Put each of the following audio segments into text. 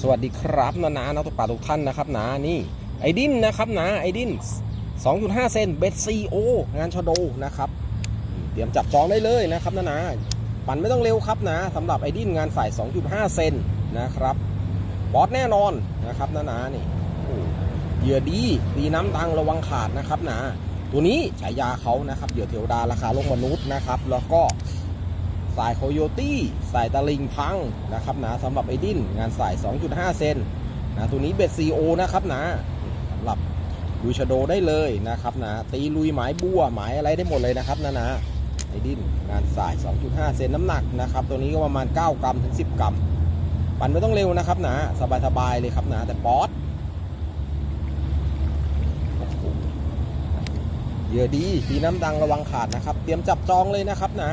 สวัสดีครับนานานักตกปลาทุกท่านนะครับนานี่ไอดินนะครับนาไอดิน 2.5 เซนเบสซีโองานชโดนะครับ เตรียมจับจองได้เลยนะครับนานาปั่นไม่ต้องเร็วครับนะสำหรับไอดินงานฝ่าย 2.5 เซนนะครับบอสแน่นอนนะครับนานานี่เหยื่อดีดีน้ำตังระวังขาดนะครับนะตัวนี้ฉายาเขานะครับเหยื่อเทวดาราคาลกมนุษย์นะครับ แล้วก็ สายโคโยตี้ สายตะลิงพังนะครับนะสำหรับไอดินงานสาย 2.5 เซนนะตัวนี้เบ็ดซีโอนะครับนะสำหรับลุยชโดได้เลยนะครับนะตีลุยหมายบัวหมายอะไรได้หมดเลยนะครับนะนะไอดินงานสาย 2.5 เซนน้ำหนักนะครับตัวนี้ก็ประมาณ 9 กรัมถึง 10 กรัม ปั่นไม่ต้องเร็วนะครับนะสบายๆเลยครับนะแต่ป๊อตเยื่อดีตีน้ำดังระวังขาดนะครับ เตรียมจับจองเลยนะครับนะ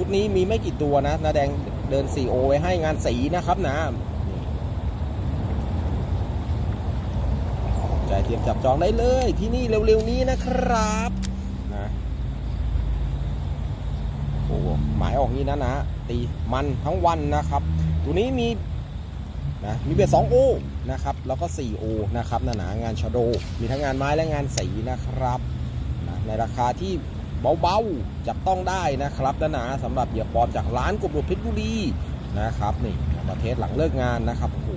ชุดนี้มีไม่กี่ตัวนะนาแดงเดิน 4O ไว้ให้งานสีนะครับนะใจเตรียมจับจองได้เลยที่นี่เร็วๆนี้นะครับนะโอ้โหหมายออกนี้นะนะตีมันทั้งวันนะครับ ตัวนี้มีนะมีเบียด 2O นะครับ แล้วก็ 4O นะครับนะนะงานชโด มีทั้งงานไม้และงานสีนะครับนะในราคาที่ เบาๆจับต้องได้นะครับนะนะสำหรับเหยื่อปลอมจากร้านกบหลบเพชรบุรีนะครับนี่ประเทศหลังเลิกงานนะครับโอ้โห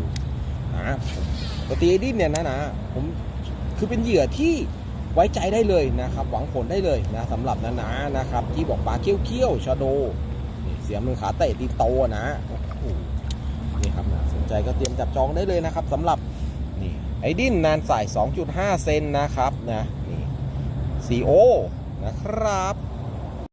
นะปกติไอดินเนี่ยนะนะผมคือเป็นเหยื่อที่ไว้ใจได้เลยนะครับ หวังผลได้เลยนะสำหรับนะนะนะครับ ที่บอกปลาเขี้ยวๆชาโดนี่เสียมือขาเตะตีโตนะโอ้โหนี่ครับนะสนใจก็เตรียมจับจองได้เลยนะครับสำหรับนี่ไอดินนานสาย 2.5 เซนนะครับนะนี่ 4O นะครับ